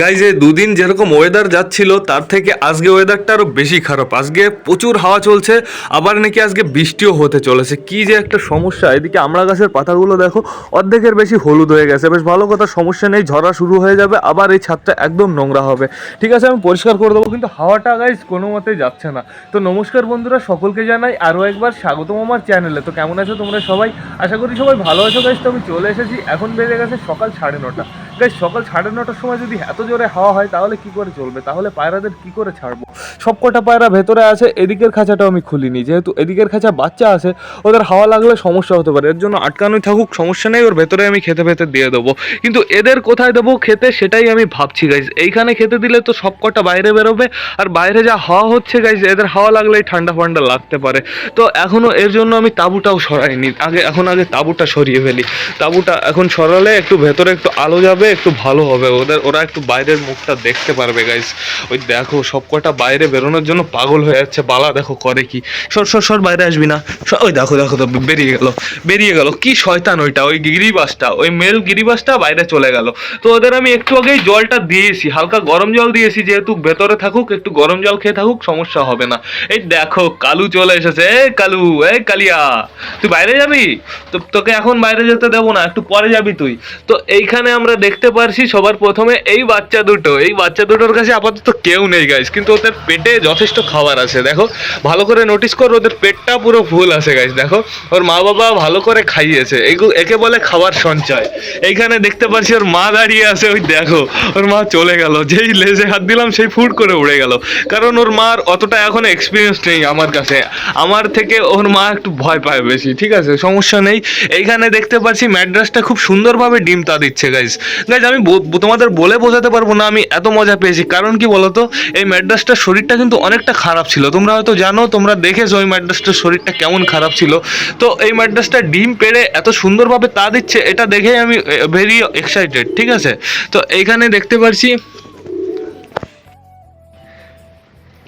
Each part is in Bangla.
গাইজ এই দুদিন যেরকম ওয়েদার যাচ্ছিল, তার থেকে আজকে ওয়েদারটা আরও বেশি খারাপ। আজকে প্রচুর হাওয়া চলছে, আবার নাকি আজকে বৃষ্টিও হতে চলেছে। কি যে একটা সমস্যা। এদিকে আমরা গাছের পাতাগুলো দেখো, অর্ধেকের বেশি হলুদ হয়ে গেছে। বেশ ভালো কথা, সমস্যা নেই ঝরা শুরু হয়ে যাবে, আবার এই ছাদটা একদম নোংরা হবে। ঠিক আছে, আমি পরিষ্কার করে দেবো, কিন্তু হাওয়াটা গাইজ কোনো মতেই যাচ্ছে না। তো নমস্কার বন্ধুরা, সকলকে জানাই আরও একবার স্বাগতম আমার চ্যানেলে তো কেমন আছো তোমরা সবাই? আশা করি সবাই ভালো আছো গাইজ তো আমি চলে এসেছি, এখন বেজে গেছে সকাল সাড়ে নটা। গাইজ সকাল সাড়ে নটার সময় যদি এত জোরে হাওয়া হয়, তাহলে কি করে চলবে? তাহলে পায়রাদের কি করে ছাড়বো? সব কটা পায়রা ভেতরে আছে, এদিকের খাঁচাটাও আমি খুলিনি। যেহেতু এদিকের খাঁচা বাচ্চা আছে, ওদের হাওয়া লাগলে সমস্যা হতে পারে। এর জন্য আটকানোই থাকুক, সমস্যা নেই, ওর ভেতরে আমি খেতে ফেতে দিয়ে দেবো। কিন্তু এদের কোথায় দেবো খেতে, সেটাই আমি ভাবছি গাইজ এইখানে খেতে দিলে তো সব কটা বাইরে বেরোবে, আর বাইরে যা হাওয়া হচ্ছে গাইজ এদের হাওয়া লাগলেই ঠান্ডা ফান্ডা লাগতে পারে। তো এখনও এর জন্য আমি তাঁবুটাও সরাইনি। আগে, এখন আগে তাঁবুটা সরিয়ে ফেলি। তাঁবুটা এখন সরালে একটু ভেতরে একটু আলো যাবে একটু ভালো হবে। ওদের, ওরা একটু বাইরের মুখটা দেখতে পারবে গাইজ ওই দেখো সব কটা বাইরে বেরোনোর জন্য পাগল হয়ে যাচ্ছে। বালা দেখো করে কি। সর সর সর, বাইরে আসবি না। ওই দেখো দেখো তো বেরিয়ে গেল বেরিয়ে গেল। কি শয়তান ওইটা, ওই গিরিবাসটা, ওই মেল গিরিবাসটা বাইরে চলে গেল। তো ওদের আমি একটু আগেই জলটা দিয়েছি, হালকা গরম জল দিয়েছি। যেহেতু ভেতরে থাকুক, একটু গরম জল খেয়ে থাকুক, সমস্যা হবে না। এই দেখো, কালু চলে এসেছে। এ কালু এ কালিয়া, তুই বাইরে যাবি? তো তোকে এখন বাইরে যেতে দেবো না, একটু পরে যাবি তুই। তো এইখানে আমরা দেখতে পারছি সবার প্রথমে এই বাচ্চা দুটো। এই বাচ্চা দুটোর কাছে আপাতত কেউ নেই গাইস কিন্তু ওদের পেটে যথেষ্ট খাবার আছে, দেখো। ভালো করে নোটিস কর, ওদের পেটটা পুরো ফুল আছে গাইস দেখো। ওর মা বাবা ভালো করে খাইয়েছে। একে বলে খাবার সঞ্চয়। এইখানে দেখতে পাচ্ছি ওর মা দাঁড়িয়ে আছে, ওই দেখো। ওর মা চলে গেল। যেই লেজে হাত দিলাম, সেই ফুট করে উড়ে গেল। কারণ ওর মার অতটা এখন এক্সপিরিয়েন্স নেই আমার কাছে। আমার থেকে ওর মা একটু ভয় পায় বেশি, ঠিক আছে? সমস্যা নেই। এইখানে দেখতে পাচ্ছি ম্যাড্রাসটা খুব সুন্দরভাবে ডিম তা দিচ্ছে গাইজ গাইজ আমি তোমাদের বলে বোঝাতে পারব না, আমি এত মজা পেয়েছি। কারণ কি বলতো? এই ম্যাড্রাসটার শরীরটা কিন্তু অনেকটা খারাপ ছিল। তোমরা হয়তো জানো, তোমরা দেখেছ ওই ম্যাড্রাসটার শরীরটা কেমন খারাপ ছিল। তো এই ম্যাড্রাসটা ডিম পেড়ে এত সুন্দরভাবে তা দিচ্ছে, এটা দেখেই আমি ভেরি এক্সাইটেড ঠিক আছে? তো এইখানে দেখতে পাচ্ছি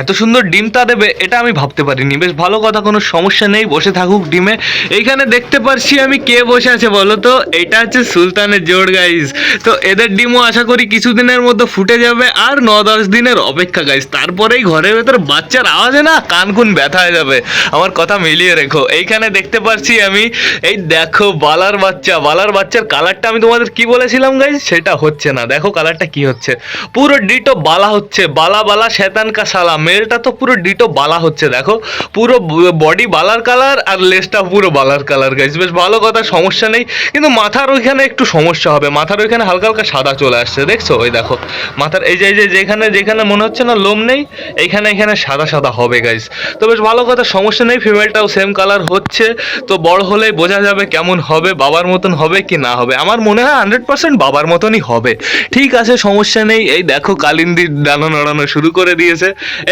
এত সুন্দর ডিম তা দেবে, এটা আমি ভাবতে পারিনি। বেশ ভালো কথা, কোনো সমস্যা নেই, বসে থাকুক ডিমে। এইখানে দেখতে পারছি আমি কে বসে আছে, বলো তো? এটা হচ্ছে সুলতানের জোর গাইজ তো এদের ডিমও আশা করি কিছুদিনের মধ্যে ফুটে যাবে, আর ন দশ দিনের অপেক্ষা গাইজ তারপরেই ঘরের ভেতর বাচ্চার আওয়াজে না? কান কুন ব্যথা হয়ে যাবে। আমার কথা মিলিয়ে রেখো। এইখানে দেখতে পারছি আমি, এই দেখো, বালার বাচ্চা। বালার বাচ্চার কালারটা আমি তোমাদের কি বলেছিলাম গাইজ সেটা হচ্ছে না। দেখো কালারটা কি হচ্ছে। পুরো ডিটো বালা হচ্ছে। বালা বালা শেতান কা সালা মেলটা তো পুরো ডিটো বালা হচ্ছে, দেখো। পুরো বডি বালার কালার আর লেসটা পুরো বালার কালার গাইজ বেশ ভালো কথা, সমস্যা নেই। কিন্তু মাথার ওইখানে একটু সমস্যা হবে। মাথার ওইখানে হালকা হালকা সাদা চলে আসছে, দেখছ? ওই দেখো। মাথার এই যে এই যে, যেখানে যেখানে মনে হচ্ছে না লোম নেই, এইখানে এখানে সাদা সাদা হবে গাইজ তো বেশ ভালো কথা, সমস্যা নেই ফিমেলটাও সেম কালার হচ্ছে। তো বড় হলেই বোঝা যাবে কেমন হবে, বাবার মতন হবে কি না হবে। আমার মনে হয় হান্ড্রেড পার্সেন্ট বাবার মতনই হবে। ঠিক আছে, সমস্যা নেই। এই দেখো কালিন্দি ডানো নাড়ানো শুরু করে দিয়েছে।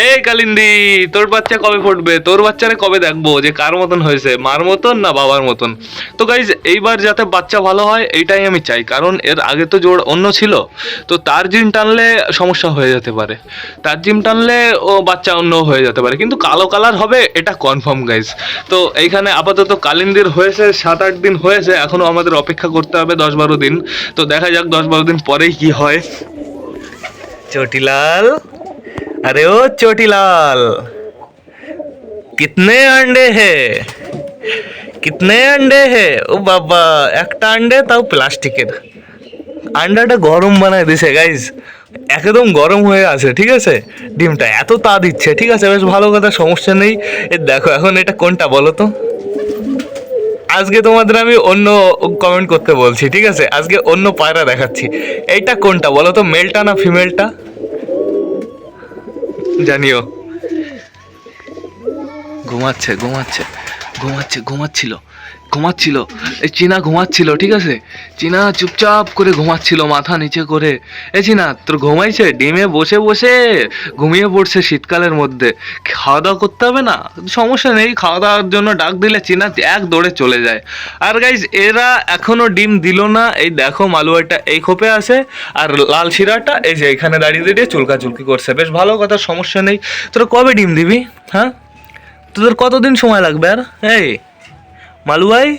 এই কালিন্দি, তোর বাচ্চা কবে ফুটবে? তোর বাচ্চারে কবে দেখব? যে কার মতন হয়েছে? মার মতন না বাবার মতন? তো গাইজ এইবার যাতে বাচ্চা ভালো হয়, এইটাই আমি চাই। কারণ এর আগে তো জোর অন্য ছিল। তো তার জিম টানলে সমস্যা হয়ে যেতে পারে। তার জিম টানলে ও বাচ্চা অন্য হয়ে যেতে পারে। কিন্তু কালো কালার হবে, এটা কনফার্ম গাইজ তো এইখানে আপাতত কালিন্দির হয়েছে সাত আট দিন হয়েছে। এখনও আমাদের অপেক্ষা করতে হবে দশ বারো দিন। তো দেখা যাক দশ বারো দিন পরেই কি হয়। চটিলাল। अरे ओ चोटीलाल कितने अंडे है কিতনে আন্ডে হে ও বাবা একটা আন্ডে তাও প্লাস্টিকের আন্ডাটা গরম বানায় দিছে গাইজ একদম গরম হয়ে আছে ঠিক আছে ডিমটা এত তা দিচ্ছে ঠিক আছে বেশ ভালো কথা সমস্যা নেই এ দেখো এখন এটা কোনটা বলো তো আজকে তোমাদের আমি অন্য কমেন্ট করতে বলছি ঠিক আছে আজকে অন্য পায়রা দেখাচ্ছি এইটা কোনটা বলো তো মেলটা না ফিমেলটা জানিও। ঘুমাচ্ছে ঘুমাচ্ছে ঘুমাচ্ছে ঘুমাচ্ছিল। ঘুমাচ্ছিল। এই চীনা ঘুমাচ্ছিল, ঠিক আছে? চীনা চুপচাপ করে ঘুমাচ্ছিল, মাথা নিচে করে। এ চীনা, তোর ঘুমাইছে? ডিমে বসে বসে ঘুমিয়ে পড়ছে শীতকালের মধ্যে। খাওয়া দাওয়া করতে হবে না? সমস্যা নেই খাওয়া দাওয়ার জন্য ডাক দিলে চীনা এক দৌড়ে চলে যায়। আর গাইজ এরা এখনও ডিম দিল না। এই দেখো মালুয়াটা এই খোপে আছে। আর লাল শিরাটা, এই যে এখানে দাঁড়িয়ে দাঁড়িয়ে চুলকা চুলকি করছে। বেশ ভালো কথা, সমস্যা নেই। তোরা কবে ডিম দিবি হ্যাঁ? তোদের কতদিন সময় লাগবে আর? এই মালুয়াই?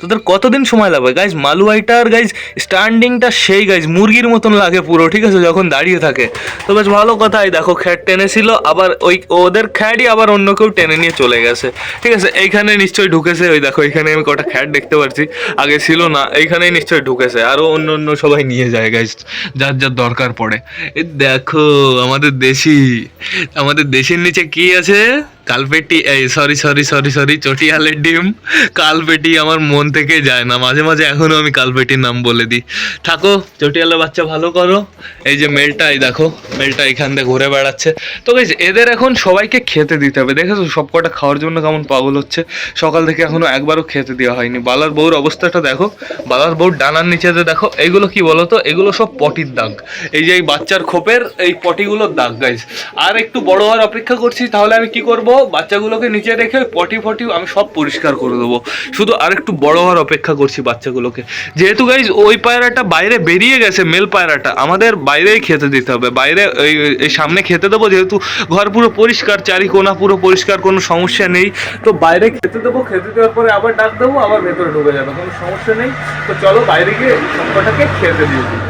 তোদের কতদিন সময় লাগবে? গাইজ মালুয়াইটার গাইজ স্ট্যান্ডিংটা সেই গাইজ মুরগির মতন লাগে পুরো, ঠিক আছে? যখন দাঁড়িয়ে থাকে। তো বেশ ভালো কথাই দেখো, খ্যাট টেনেছিল, আবার ওই ওদের খ্যাটই আবার অন্য কেউ টেনে নিয়ে চলে গেছে। ঠিক আছে? এইখানে নিশ্চয়ই ঢুকেছে, ওই দেখো এখানে আমি কটা খ্যাট দেখতে পাচ্ছি আগে ছিল না, এইখানেই নিশ্চয়ই ঢুকেছে। আরও অন্য অন্য সবাই নিয়ে যায় গাইজ যার যার দরকার পড়ে। দেখো, আমাদের দেশি, আমাদের দেশের নিচে কি আছে? কালপেটি, এই সরি সরি সরি সরি চটিয়ালের ডিম, কালপেটি আমার মন থেকে যায় না। মাঝে মাঝে এখনও আমি কালপেটির নাম বলে দিই। থাকো চটিয়ালের বাচ্চা ভালো করো। এই যে মেলটা, এই দেখো, মেলটা এখান থেকে ঘুরে বেড়াচ্ছে। তো গাইজ এদের এখন সবাইকে খেতে দিতে হবে। দেখেছ সব কটা খাওয়ার জন্য কেমন পাগল হচ্ছে। সকাল থেকে এখনও একবারও খেতে দেওয়া হয়নি। বালার বউর অবস্থাটা দেখো, বালার বউর ডানার নিচেতে দেখো, এগুলো কি বলতো? এগুলো সব পটির দাগ। এই যে এই বাচ্চার খোপের এই পটিগুলোর দাগ গাইজ আর একটু বড় হওয়ার অপেক্ষা করছি, তাহলে আমি কি করব? বাচ্চাগুলোকে নিচে রেখে পটি ফটি আমি সব পরিষ্কার করে দেবো। শুধু আর একটু বড় হওয়ার অপেক্ষা করছি বাচ্চাগুলোকে। যেহেতু গাইজ ওই পায়রাটা বাইরে বেরিয়ে গেছে মেল পায়রাটা, আমাদের বাইরেই খেতে দিতে হবে। বাইরে এই সামনে খেতে দেবো, যেহেতু ঘর পুরো পরিষ্কার, চারি কোনা পুরো পরিষ্কার, কোনো সমস্যা নেই। তো বাইরে খেতে দেবো, খেতে দেওয়ার পরে আবার ডাক দেবো, আবার ভেতরে ঢুকে যাবে, কোনো সমস্যা নেই। তো চলো বাইরে গিয়ে সবকটাকে খেতে দিয়ে দিই।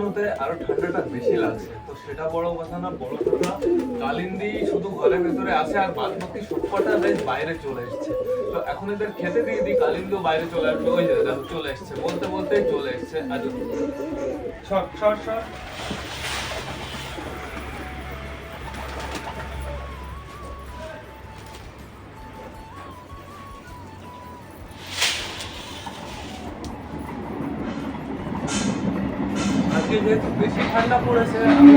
ডানা আরও ঠান্ডাটা বেশি লাগছে। তো সেটা বড় কথা না, বড় কথা, কালিন্দি শুধু ঘরের ভেতরে আছে আর বাদ বাকি সবকটা বেশ বাইরে চলে এসছে। তো এখন এদের খেতে দিয়ে দিই, কালিন্দিও বাইরে চলে আসবে, ওই চলে এসছে, বলতে বলতেই চলে এসছে। আর সর সর সর। আজকে যেহেতু বেশি ঠান্ডা পড়েছে, আমি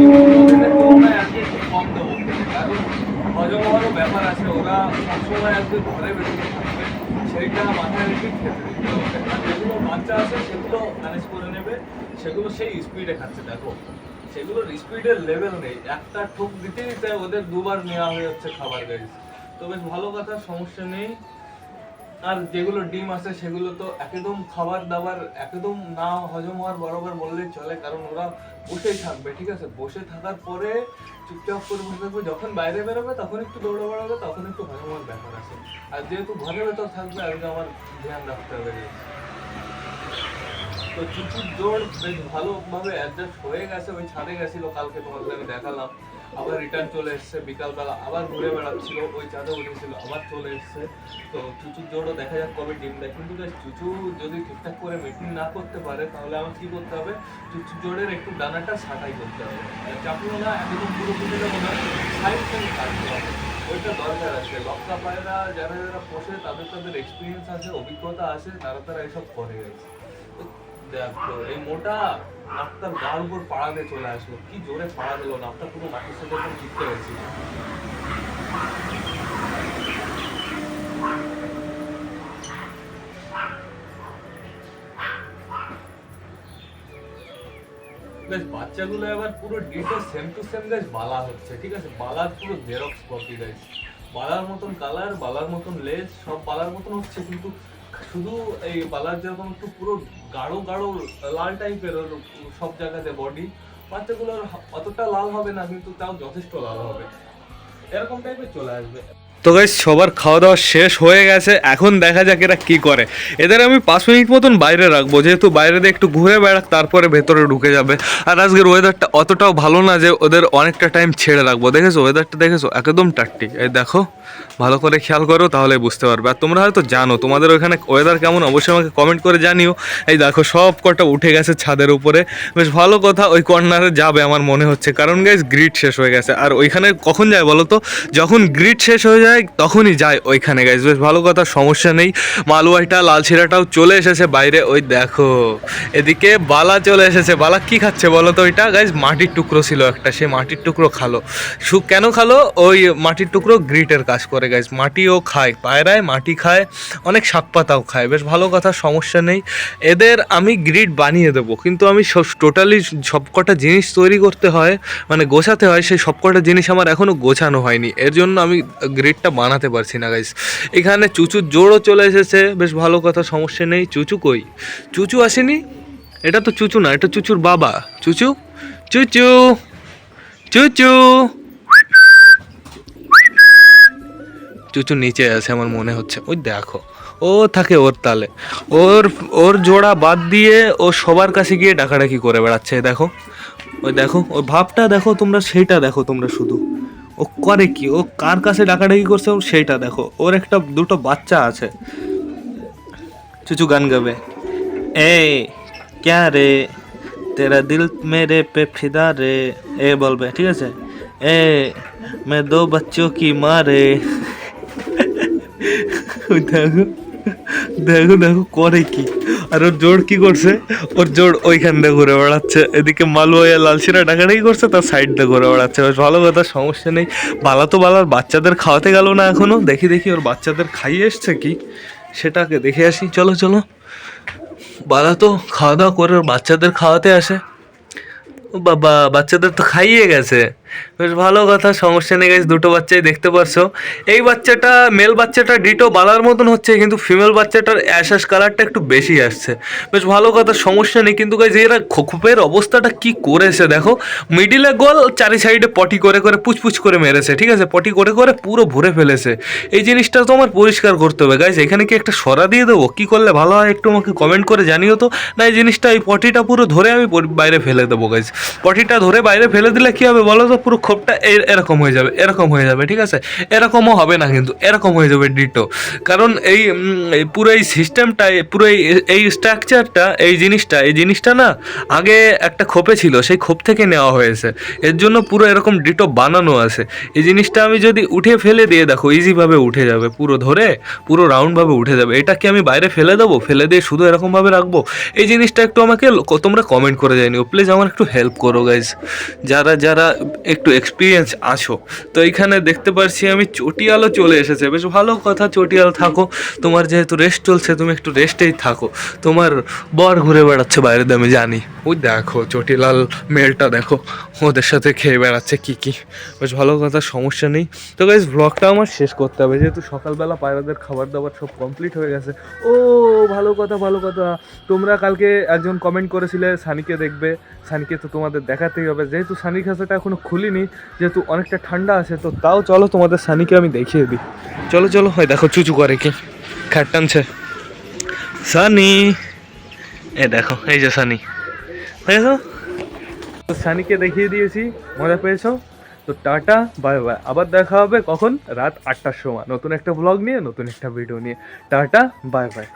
তুলনায় আজকে একটু কম দেবো। কারণ হজম হওয়ারও ব্যাপার আছে, ওরা সবসময় আজকে ঘরে বেরোতে থাকবে, সেইটা মাথায় রেখে খেতে যেগুলো বাচ্চা আছে, সেগুলো ম্যানেজ করে নেবে, সেগুলো সেই স্পিডে খাচ্ছে, দেখো। সেগুলোর স্পিডের লেভেল নেই। একটা ঠোক দিতে দিতে ওদের দুবার নেওয়া হয়ে যাচ্ছে খাবার গাড়ি তো বেশ ভালো কথা, সমস্যা নেই। আর যেগুলো ডিম আছে সেগুলো তো একদম খাবার দাবার, একদম না হজম হওয়ার বরাবর বললেই চলে, কারণ ওরা বসেই থাকবে, ঠিক আছে? বসে থাকার পরে চুপচাপ করে বসে থাকবে, যখন বাইরে বেরোবে তখন একটু দৌড়ে বেড়াবে তখন একটু হজম হওয়ার ব্যাপার আছে। আর যেহেতু ঘরের ভেতর থাকবে, আজকে আমার ধ্যান রাখতে হবে তো চুচুর জোর বেশ ভালোভাবে অ্যাডজাস্ট হয়ে গেছে, ওই ছাদে গেছিল, কালকে তোমাদের আমি দেখালাম। আবার রিটার্ন চলে এসেছে, বিকালবেলা আবার ঘুরে বেড়াচ্ছিল, ওই চাঁদে উঠেছিল, আবার চলে এসেছে। তো চুচুর জোরও দেখা যাক কবে ডিম দেয়। কিন্তু চুচু যদি ঠিকঠাক করে মিটিং না করতে পারে, তাহলে আমার কি করতে হবে? চুচুর জোরের একটু ডানাটা ছাঁটাই করতে হবে। চাপলো না, একদম পুরো পুরো যাব না সাইড থেকে কাটতে হবে। ওইটা দরকার আছে। লক্কা পায়রা, যারা যারা পোষে, তাদের তাদের এক্সপিরিয়েন্স আছে, অভিজ্ঞতা আছে, তারা তারা এসব করে গেছে। দেখো এই মোটা নাকটার গার উপর পাড়া দিয়ে চলে আসলো। কি জোরে পাড়া দিল নাকটা পুরো মাটির সাথে একদম চিপকে গেছিল বেশ, বাচ্চাগুলো এবার পুরো ডিটো সেম টু সেম গাছ বালা হচ্ছে, ঠিক আছে? বালার পুরো জেরক্স কপি গাছ বালার মতন কালার বালার মতন লেজ সব বালার মতন হচ্ছে, কিন্তু শুধু এই বালার যেরকম একটু পুরো গাঢ় গাঢ় লাল টাইপের ওর সব জায়গাতে বডি বাচ্চাগুলোর অতটা লাল হবে না, কিন্তু তাও যথেষ্ট লাল হবে। এরকম টাইপের চলে আসবে। তো গাইস সবার খাওয়া দাওয়া শেষ হয়ে গেছে। এখন দেখা যাক এরা কি করে। এদের আমি পাঁচ মিনিট মতন বাইরে রাখব। যেহেতু বাইরে দিয়ে একটু ঘুরে বেড়াক, তারপরে ভেতরে ঢুকে যাবে। আর আজকের ওয়েদারটা অতটাও ভালো না যে ওদের অনেকটা টাইম ছেড়ে রাখব। দেখেছ? ওয়েদারটা দেখেছ? একদম টাট্টি। এই দেখো, ভালো করে খেয়াল করো তাহলে বুঝতে পারবে। আর তোমরা হয়তো জানো, তোমাদের ওখানে ওয়েদার কেমন? অবশ্যই আমাকে কমেন্ট করে জানিও। এই দেখো, সব কটা উঠে গেছে ছাদের উপরে। বেশ ভালো কথা, ওই কর্নারে যাবে, আমার মনে হচ্ছে। কারণ গাইজ গ্রিড শেষ হয়ে গেছে। আর ওইখানে কখন যায় বলো তো? যখন গ্রিড শেষ হয়ে যায় তখনই যায় ওইখানে। গাইজ বেশ ভালো কথা, সমস্যা নেই। মালুয়াইটা লাল ছিঁড়াটাও চলে এসেছে বাইরে। ওই দেখো, এদিকে বালা চলে এসেছে। বালা কি খাচ্ছে বলো তো ওইটা? গাইজ মাটির টুকরো ছিল একটা, সে মাটির টুকরো খালো। সু, কেন খালো? ওই মাটির টুকরো গ্রিটের কাজ করে গাইজ মাটিও খায়, পায়রায় মাটি খায়, অনেক শাক পাতাও খায়। বেশ ভালো কথা, সমস্যা নেই। এদের আমি গ্রিড বানিয়ে দেবো, কিন্তু আমি সব টোটালি সবকটা জিনিস তৈরি করতে হয় মানে গোছাতে হয়, সেই সবকটা জিনিস আমার এখনও গোছানো হয়নি। এর জন্য আমি গ্রিডটা বানাতে পারছি না গাইস এখানে চুচুর জোড়ও চলে এসেছে। বেশ ভালো কথা, সমস্যা নেই। চুচু কই? চুচু আসেনি? এটা তো চুচু না, এটা চুচুর বাবা। চুচু? চুচু? চুচু? চুচু নিচে আছে আমার মনে হচ্ছে। ওই দেখো, ও থাকে ওর তালে। ওর ওর জোড়া বাদ দিয়ে ও সবার কাছে গিয়ে ডাকাডাকি করে বেড়াচ্ছে, দেখো। ওই দেখো ওই ভাবটা দেখো তোমরা, সেইটা দেখো তোমরা শুধু। ও করে কি? ও কার কাছে ডাকাডাকি করছে? সেইটা দেখো। ওর একটা দুটো বাচ্চা আছে। চুচু গান গাবে। এ ক্যা রে? তেরা দিল মেরে পে ফিদা রে। এ বলবে, ঠিক আছে? এ, মে দো বচ্চো কি মা রে দেখো দেখো দেখো, করে কি? আর ওর জোর কি করছে? ওর জোর ওইখান দিয়ে ঘুরে বেড়াচ্ছে। এদিকে মালুয়া লালসিরা ডাকাডাকি করছে, তার সাইড দিয়ে ঘুরে বেড়াচ্ছে। বেশ ভালো কথা, সমস্যা নেই। বালা তো বালার বাচ্চাদের খাওয়াতে গেল না এখনও। দেখি দেখি ওর বাচ্চাদের খাইয়ে এসছে কি? সেটাকে দেখে আসি। চলো চলো। বালা তো খাওয়া দাওয়া করে বাচ্চাদের খাওয়াতে আসে। বাবা, বাচ্চাদের তো খাইয়ে গেছে। বেশ ভালো কথা, সমস্যা নেই গেছে দুটো বাচ্চাই দেখতে পারছ। এই বাচ্চাটা মেল বাচ্চাটা ডিটো বালার মতন হচ্ছে, কিন্তু ফিমেল বাচ্চাটার অ্যাশাস কালারটা একটু বেশি আসছে। বেশ ভালো কথা, সমস্যা নেই, কিন্তু গাইজ এরা খোপের অবস্থাটা কি করেছে দেখো। মিডিলে গোল, চারি সাইডে পটি করে করে, পুচপুচ করে মেরেছে, ঠিক আছে? পটি করে করে পুরো ভরে ফেলেছে। এই জিনিসটা তো আমার পরিষ্কার করতে হবে গাইজ এখানে কি একটা সরা দিয়ে দেবো? কী করলে ভালো হয় একটু আমাকে কমেন্ট করে জানিও তো। না, এই জিনিসটা, এই পটিটা পুরো ধরে আমি বাইরে ফেলে দেবো গাইজ পটিটা ধরে বাইরে ফেলে দিলে কী হবে বলো তো? পুরো এ- এরকম হয়ে যাবে, এরকম হয়ে যাবে, ঠিক আছে? এরকমও হবে না কিন্তু, এরকম হয়ে যাবে ডিটো কারণ এই পুরো এই সিস্টেমটা পুরো এই এই স্ট্রাকচারটা এই জিনিসটা এই জিনিসটা না আগে একটা খোপে ছিল, সেই খোপ থেকে নেওয়া হয়েছে। এর জন্য পুরো এরকম ডিটো বানানো আছে। এই জিনিসটা আমি যদি উঠে ফেলে দিয়ে দেখো ইজিভাবে উঠে যাবে, পুরো ধরে, পুরো রাউন্ডভাবে উঠে যাবে। এটা কি আমি বাইরে ফেলে দেবো? ফেলে দিয়ে শুধু এরকমভাবে রাখব? এই জিনিসটা একটু আমাকে তোমরা কমেন্ট করে জানিও। প্লিজ আমার একটু হেল্প করো গাইজ যারা যারা একটু এক্সপিরিয়েন্স আছো। তো এইখানে দেখতে পারছি আমি চটিয়ালও চলে এসেছে। বেশ ভালো কথা, চটিয়াল থাকো। তোমার যেহেতু রেস্ট চলছে, তুমি একটু রেস্টেই থাকো। তোমার বর ঘুরে বেড়াচ্ছে বাইরে আমি জানি। ওই দেখো, চটিলাল মেলটা দেখো। ওদের সাথে খেয়ে বেড়াচ্ছে কী কী। বেশ ভালো কথা, সমস্যা নেই। তো গাইজ ব্লগটা আমার শেষ করতে হবে। যেহেতু সকালবেলা পায়রাদের খাবার দাবার সব কমপ্লিট হয়ে গেছে। ও, ভালো কথা ভালো কথা। তোমরা কালকে একজন কমেন্ট করেছিলে, সানিকে দেখবে। সানিকে তো তোমাদের দেখাতেই হবে। যেহেতু সানি খাঁচাটা এখনও খুলিনি যেহেতু অনেকটা ঠান্ডা আছে তো তাও চলো তোমাদের সানিকে আমি দেখিয়ে দিই। চলো চলো হয় দেখো চুচু করে কি? খ্যাট টানছে। সানি! এ দেখো এই যে সানি। দেখো তো সানিকে দেখিয়ে দিয়েছি মজা পেয়েছ? তো টাটা বাই বাই। আবার দেখা হবে কখন? রাত আটটার সময়। নতুন একটা ব্লগ নিয়ে নতুন একটা ভিডিও নিয়ে। টাটা বাই বাই।